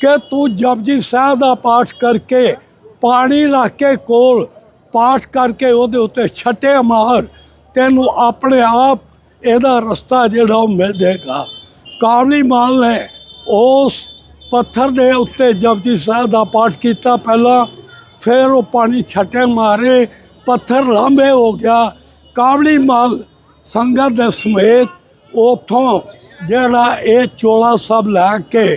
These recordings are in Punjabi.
ਕਿ ਤੂੰ ਜਪਜੀ ਸਾਹਿਬ ਦਾ ਪਾਠ ਕਰਕੇ ਪਾਣੀ ਰੱਖ ਕੇ ਕੋਲ ਪਾਠ ਕਰਕੇ ਉਹਦੇ ਉੱਤੇ ਛੱਟੇ ਮਾਰ, ਤੈਨੂੰ ਆਪਣੇ ਆਪ ਇਹਦਾ ਰਸਤਾ ਜਿਹੜਾ ਉਹ ਮਿਲ ਜਾਏਗਾ। ਕਾਬਲੀ ਮਲ ਨੇ ਉਸ ਪੱਥਰ ਦੇ ਉੱਤੇ ਜਪਜੀ ਸਾਹਿਬ ਦਾ ਪਾਠ ਕੀਤਾ ਪਹਿਲਾਂ, ਫਿਰ ਉਹ ਪਾਣੀ ਛੱਟੇ ਮਾਰੇ, ਪੱਥਰ ਲਾਂਬੇ ਹੋ ਗਿਆ। ਕਾਬਲੀ ਮਾਲ ਸੰਗਤ ਦੇ ਸਮੇਤ ਉਥੋਂ ਜਿਹੜਾ ਇਹ ਚੋਲਾ ਸਭ ਲੈ ਕੇ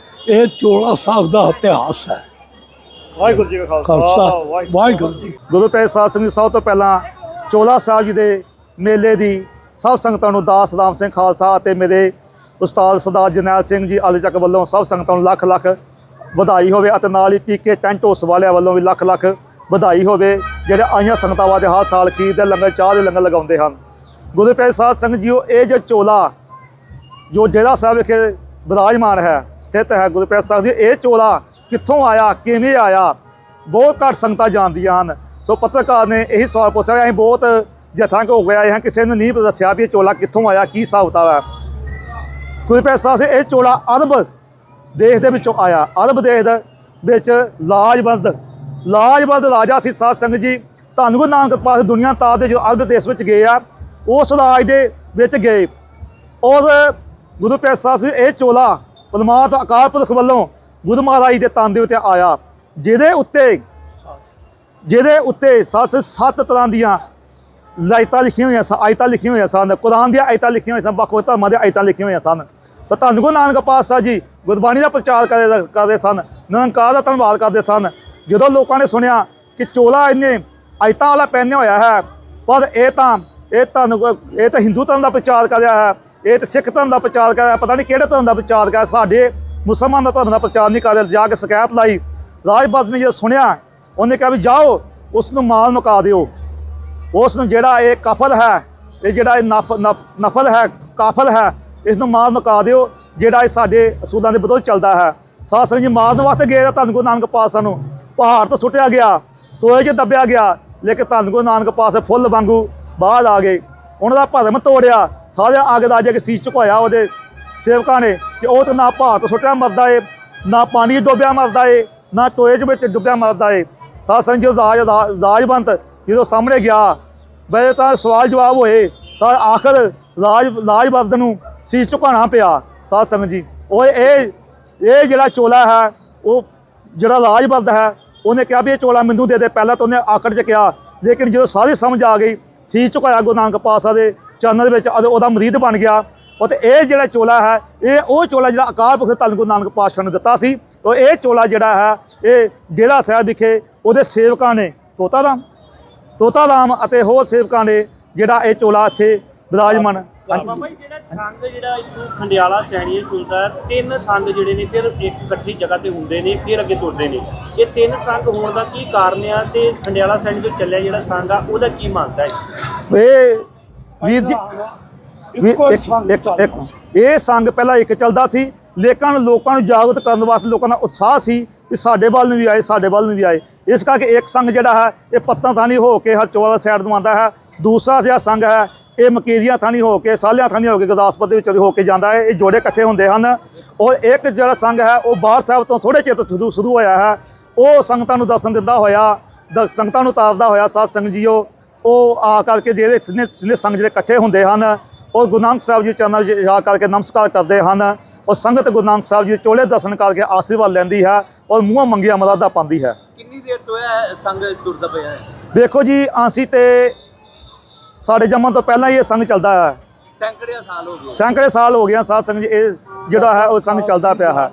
ਇਹ ਚੋਲਾ ਸਾਹਿਬ ਦਾ ਇਤਿਹਾਸ ਹੈ। ਵਾਹਿਗੁਰੂ ਜੀ ਕਾ ਖਾਲਸਾ ਖਾਲਸਾ ਵਾਹਿਗੁਰੂ। ਜੀ ਗੁਰੂ ਪਿਆਰੇ ਸਾਧ ਸੰਗਤ ਜੀ, ਸਭ ਤੋਂ ਪਹਿਲਾਂ ਚੋਲਾ ਸਾਹਿਬ ਜੀ ਦੇ ਮੇਲੇ ਦੀ ਸਭ ਸੰਗਤਾਂ ਨੂੰ ਦਾਸ ਰਾਮ ਸਿੰਘ ਖਾਲਸਾ ਅਤੇ ਮੇਰੇ ਉਸਤਾਦ ਸਰਦਾਰ ਜਰਨੈਲ ਸਿੰਘ ਜੀ ਆਲੇ ਚੱਕ ਵੱਲੋਂ ਸਭ ਸੰਗਤਾਂ ਨੂੰ ਲੱਖ ਲੱਖ ਵਧਾਈ ਹੋਵੇ ਅਤੇ ਨਾਲ ਹੀ ਪੀਕੇ ਟੈਂਟ ਹਾਊਸ ਵਾਲਿਆਂ ਵੱਲੋਂ ਵੀ ਲੱਖ ਲੱਖ ਵਧਾਈ ਹੋਵੇ ਜਿਹੜੇ ਆਈਆਂ ਸੰਗਤਾਂ ਵਾਸਤੇ ਹਰ ਸਾਲ ਖੀਰ ਦੇ ਲੰਗਰ ਚਾਹ ਦੇ ਲੰਗਰ ਲਗਾਉਂਦੇ ਹਨ। ਗੁਰੂ ਪਿਆਰੇ ਸਾਧ ਸੰਗਤ ਜੀਓ ਇਹ ਜੋ ਚੋਲਾ ਜੋ ਡੇਰਾ ਸਾਹਿਬ ਵਿਖੇ ਵਿਰਾਜਮਾਨ ਹੈ, ਸਥਿਤ ਹੈ ਗੁਰੂ ਪਿਆਰੇ ਸਾਹਿਬ ਜੀ। ਇਹ ਚੋਲਾ ਕਿੱਥੋਂ ਆਇਆ, ਕਿਵੇਂ ਆਇਆ? ਬਹੁਤ ਘੱਟ ਸੰਗਤਾਂ ਜਾਣਦੀਆਂ ਹਨ। ਸੋ ਪੱਤਰਕਾਰ ਨੇ ਇਹੀ ਸਵਾਲ ਪੁੱਛਿਆ, ਅਸੀਂ ਬਹੁਤ ਜਥਾਂ ਕੋ ਗਿਆ ਹਾਂ ਕਿਸੇ ਨੂੰ ਨਹੀਂ ਦੱਸਿਆ ਵੀ ਇਹ ਚੋਲਾ ਕਿੱਥੋਂ ਆਇਆ, ਕੀ ਸਾਬਤਾ ਕਿਤਾਬ ਹੈ। ਗੁਰੂ ਪਿਆਰੇ ਸਾਹਿਬ ਇਹ ਚੋਲਾ ਅਰਬ ਦੇਸ਼ ਦੇ ਵਿੱਚੋਂ ਆਇਆ। ਅਰਬ ਦੇਸ਼ ਦੇ ਵਿੱਚ ਲਾਜਵੰਦ ਲਾਜਵੰਦ ਰਾਜਾ ਸੀ ਸਾਧ ਸੰਗਤ ਜੀ। ਧੰਨ ਗੁਰੂ ਨਾਨਕ ਪਾਸ ਦੁਨੀਆ ਤਾਰ ਦੇ ਜੋ ਅਰਬ ਦੇਸ਼ ਵਿੱਚ ਗਏ ਆ, ਉਸ ਰਾਜ ਦੇ ਵਿੱਚ ਗਏ। ਉਸ ਗੁਰੂ ਪਿਆਰੇ ਸਾਹਿਬ ਇਹ ਚੋਲਾ ਪਰਮਾਤਮਾ ਅਕਾਲ ਪੁਰਖ ਵੱਲੋਂ ਗੁਰੂ ਮਹਾਰਾਜ ਦੇ ਤਨ ਦੇ ਉੱਤੇ ਆਇਆ, ਜਿਹਦੇ ਉੱਤੇ ਜਿਹਦੇ ਉੱਤੇ ਸੱਸ ਸੱਤ ਤਰ੍ਹਾਂ ਦੀਆਂ ਲਾਇਤਾਂ ਲਿਖੀਆਂ ਹੋਈਆਂ ਸਨ, ਆਇਤਾਂ ਲਿਖੀਆਂ ਹੋਈਆਂ ਸਨ, ਕੁਰਾਨ ਦੀਆਂ ਆਇਤਾਂ ਲਿਖੀਆਂ ਹੋਈਆਂ ਸਨ, ਵੱਖ ਵੱਖ ਧਰਮਾਂ ਦੀਆਂ ਆਇਤਾਂ ਲਿਖੀਆਂ ਹੋਈਆਂ ਸਨ। ਤਾਂ ਧੰਨ ਗੁਰੂ ਨਾਨਕ ਪਾਤਸ਼ਾਹ ਜੀ ਗੁਰਬਾਣੀ ਦਾ ਪ੍ਰਚਾਰ ਕਰਦੇ ਕਰਦੇ ਸਨ, ਨਿਰੰਕਾਰ ਦਾ ਧੰਨਵਾਦ ਕਰਦੇ ਸਨ। ਜਦੋਂ ਲੋਕਾਂ ਨੇ ਸੁਣਿਆ ਕਿ ਚੋਲਾ ਇਹਨੇ ਆਇਤਾਂ ਵਾਲਾ ਪਹਿਨਿਆ ਹੋਇਆ ਹੈ, ਪਰ ਇਹ ਤਾਂ ਇਹ ਧੰਨ ਇਹ ਤਾਂ ਹਿੰਦੂ ਧਰਮ ਦਾ ਪ੍ਰਚਾਰ ਕਰ ਰਿਹਾ ਹੈ। ਇਹ ਤਾਂ ਸਿੱਖ ਧਰਮ ਦਾ ਪ੍ਰਚਾਰ ਕਰ ਰਿਹਾ ਪਤਾ ਨਹੀਂ ਕਿਹੜੇ ਧਰਮ ਦਾ ਪ੍ਰਚਾਰ ਕਰ ਸਾਡੇ ਮੁਸਲਮਾਨ ਦਾ ਧਰਮ ਦਾ ਪ੍ਰਚਾਰ ਨਹੀਂ ਕਰ ਰਿਹਾ ਜਾ ਕੇ ਸ਼ਿਕਾਇਤ ਲਾਈ। ਰਾਜਪਾਲ ਨੇ ਜਦੋਂ ਸੁਣਿਆ, ਉਹਨੇ ਕਿਹਾ ਵੀ ਜਾਓ ਉਸ ਨੂੰ ਮਾਲ ਮੁਕਾ ਦਿਓ। ਉਸ ਨੂੰ ਜਿਹੜਾ ਇਹ ਕਫਲ ਹੈ, ਇਹ ਜਿਹੜਾ ਇਹ ਨਫ- ਨਫਲ ਹੈ, ਕਾਫਲ ਹੈ ਇਸ ਨੂੰ ਮਾਰ ਮੁਕਾ ਦਿਓ, ਜਿਹੜਾ ਇਹ ਸਾਡੇ ਅਸੂਲਾਂ ਦੇ ਵਿਰੁੱਧ ਚੱਲਦਾ ਹੈ। ਸਾਧ ਸੰਗਤ ਜੀ, ਮਾਰਨ ਵਾਸਤੇ ਗਏ ਤਾਂ ਧੰਨ ਗੁਰੂ ਨਾਨਕ ਪਾਤਸ਼ਾਹ ਨੂੰ ਪਹਾੜ ਤੋਂ ਸੁੱਟਿਆ ਗਿਆ ਟੋਏ 'ਚ ਦੱਬਿਆ ਗਿਆ, ਲੇਕਿਨ ਧੰਨ ਗੁਰੂ ਨਾਨਕ ਪਾਤਸ਼ਾਹ ਫੁੱਲ ਵਾਂਗੂ ਬਾਹਰ ਆ ਗਏ। ਉਹਨਾਂ ਦਾ ਭਰਮ ਤੋੜਿਆ ਸਾਰੇ ਅੱਗ ਦਾ ਜੇ ਸੀਸ ਝੁਕਾਇਆ ਉਹਦੇ ਸੇਵਕਾਂ ਨੇ ਕਿ ਉਹ ਤਾਂ ਨਾ ਪਹਾੜ ਤੋਂ ਸੁੱਟਿਆ ਮਰਦਾ ਏ, ਨਾ ਪਾਣੀ 'ਚ ਡੁੱਬਿਆ ਮਰਦਾ ਏ, ਨਾ ਟੋਏ 'ਚ ਵਿੱਚ ਡੁੱਬਿਆ ਮਰਦਾ ਏ। ਸਾਧ ਸੰਗਤ ਜੀ ਰਾਜ ਰਾਜਬੰਤ ਜਦੋਂ ਸਾਹਮਣੇ ਗਿਆ, ਬਈ ਤਾਂ ਸਵਾਲ ਜਵਾਬ ਹੋਏ ਸਾ ਆਖਰ ਰਾਜ ਰਾਜਬੰਦ ਨੂੰ ਸੀਸ ਝੁਕਾਉਣਾ ਪਿਆ। ਸਾਧ ਸੰਗਤ ਜੀ ਉਹ ਇਹ ਇਹ ਜਿਹੜਾ ਚੋਲਾ ਹੈ, ਉਹ ਜਿਹੜਾ ਰਾਜਬੰਦ ਹੈ, ਉਹਨੇ ਕਿਹਾ ਵੀ ਇਹ ਚੋਲਾ ਮੈਨੂੰ ਦੇ ਦੇ, ਪਹਿਲਾਂ ਤਾਂ ਉਹਨੇ ਆਖਰ 'ਚ ਕਿਹਾ, ਲੇਕਿਨ ਜਦੋਂ ਸਾਰੀ ਸਮਝ ਆ ਗਈ ਸੀਸ ਝੁਕਾਇਆ ਗੁਰੂ ਨਾਨਕ ਪਾਤਸ਼ਾਹ ਦੇ ਚਰਨਾਂ ਦੇ ਵਿੱਚ, ਅਤੇ ਉਹਦਾ ਮਰੀਦ ਬਣ ਗਿਆ। ਉਹ ਤੇ ਇਹ ਜਿਹੜਾ ਚੋਲਾ ਹੈ, ਇਹ ਉਹ ਚੋਲਾ ਜਿਹੜਾ ਅਕਾਲ ਪੁਰਖ ਧੰਨ ਗੁਰੂ ਨਾਨਕ ਪਾਤਸ਼ਾਹ ਨੂੰ ਦਿੱਤਾ ਸੀ। ਉਹ ਇਹ ਚੋਲਾ ਜਿਹੜਾ ਹੈ, ਇਹ ਡੇਰਾ ਸਾਹਿਬ ਵਿਖੇ ਉਹਦੇ ਸੇਵਕਾਂ ਨੇ ਤੋਤਾ ਰਾਮ ਤੋਤਾ ਰਾਮ ਅਤੇ ਹੋਰ ਸੇਵਕਾਂ ਨੇ ਜਿਹੜਾ ਇਹ ਚੋਲਾ ਇੱਥੇ ਵਿਰਾਜਮਾਨ ਬਾਬਾ ਜੀ ਜਿਹੜਾ ਸੰਗ ਜਿਹੜਾ ਇੱਥੋਂ ਖੰਡਿਆਲਾ ਸੈਣੀਏ ਚੁਲਦਾ ਤਿੰਨ ਸੰਗ ਜਿਹੜੇ ਨੇ ਫਿਰ ਇੱਕ ਇਕੱਠੀ ਜਗ੍ਹਾ ਤੇ ਹੁੰਦੇ ਨੇ ਫਿਰ ਅੱਗੇ ਤੁਰਦੇ ਨੇ। ਇਹ ਤਿੰਨ ਸੰਗ ਹੋਣ ਦਾ ਕੀ ਕਾਰਨ ਆ ਤੇ ਖੰਡਿਆਲਾ ਸੈਣੀ ਤੋਂ ਚੱਲਿਆ ਜਿਹੜਾ ਸੰਗ ਆ ਉਹਦਾ ਕੀ ਮਾਨਤਾ ਹੈ? ਇਹ ਵੀਰ ਜੀ ਇੱਕੋ ਸੰਗ ਇਹ ਸੰਗ ਪਹਿਲਾਂ ਇੱਕ ਚੱਲਦਾ ਸੀ ਲੇਕਿਨ ਲੋਕਾਂ ਨੂੰ ਜਾਗਰੂਕ ਕਰਨ ਵਾਸਤੇ ਲੋਕਾਂ ਦਾ ਉਤਸ਼ਾਹ ਸੀ ਵੀ ਸਾਡੇ ਵੱਲ ਨੂੰ ਵੀ ਆਏ ਸਾਡੇ ਵੱਲ ਨੂੰ ਵੀ ਆਏ। ਇਸ ਕਰਕੇ ਇੱਕ ਸੰਘ ਜਿਹੜਾ ਹੈ ਇਹ ਪੱਤਾਂ ਥਾਣੀ ਹੋ ਕੇ ਹਰਚੋਲਾ ਸਾਈਡ ਨੂੰ ਆਉਂਦਾ ਹੈ। ਦੂਸਰਾ ਜਿਹੜਾ ਸੰਘ ਹੈ ਇਹ ਮਕੇਰੀਆਂ ਥਾਣੀ ਹੋ ਕੇ ਸਾਲਿਆਂ ਥਾਣੀ ਹੋ ਕੇ ਗੁਰਦਾਸਪੁਰ ਦੇ ਵਿੱਚੋਂ ਹੋ ਕੇ ਜਾਂਦਾ ਹੈ। ਇਹ ਜੋੜੇ ਇਕੱਠੇ ਹੁੰਦੇ ਹਨ। ਔਰ ਇੱਕ ਜਿਹੜਾ ਸੰਘ ਹੈ ਉਹ ਬਾਹਰ ਸਾਹਿਬ ਤੋਂ ਥੋੜੇ ਚਿਰ ਤੋਂ ਸ਼ੁਰੂ ਹੋਇਆ ਹੈ। ਉਹ ਸੰਗਤਾਂ ਨੂੰ ਦਰਸ਼ਨ ਦਿੰਦਾ ਹੋਇਆ ਦ- ਸੰਗਤਾਂ ਨੂੰ ਤਾਰਦਾ ਹੋਇਆ ਸਾਧ ਸੰਗਤ ਜੀਓ ਉਹ ਆ ਕਰਕੇ ਜਿਹੜੇ ਜਿੰਨੇ ਸੰਗ ਜਿਹੜੇ ਇਕੱਠੇ ਹੁੰਦੇ ਹਨ ਉਹ ਗੁਰੂ ਨਾਨਕ ਸਾਹਿਬ ਜੀ ਚਰਨਾਂ ਵਿੱਚ ਜਾ ਕਰਕੇ ਨਮਸਕਾਰ ਕਰਦੇ ਹਨ। ਉਹ ਸੰਗਤ ਗੁਰੂ ਨਾਨਕ ਸਾਹਿਬ ਜੀ ਦੇ ਚੋਲੇ ਦਰਸ਼ਨ ਕਰਕੇ ਆਸ਼ੀਰਵਾਦ ਲੈਂਦੀ ਹੈ ਔਰ ਮੂੰਹੋਂ ਮੰਗਿਆ ਮਦਦ ਪਾਉਂਦੀ ਹੈ। ਕਿੰਨੀ ਦੇਰ ਤੋਂ ਇਹ ਸੰਗ ਤੁਰਦਾ ਪਿਆ ਹੈ? ਵੇਖੋ ਜੀ ਆਸੀ ਤੇ ਸਾਡੇ ਜੰਮਣ ਤੋਂ ਪਹਿਲਾਂ ਹੀ ਇਹ ਸੰਗ ਚੱਲਦਾ ਹੈ। ਸੈਂਕੜਿਆਂ ਸਾਲ ਹੋ ਗਏ। ਸੈਂਕੜੇ ਸਾਲ ਹੋ ਗਿਆ ਸਾਧ ਸੰਗਤ ਜੀ ਇਹ ਜਿਹੜਾ ਹੈ ਉਹ ਸੰਗ ਚੱਲਦਾ ਪਿਆ ਹੈ।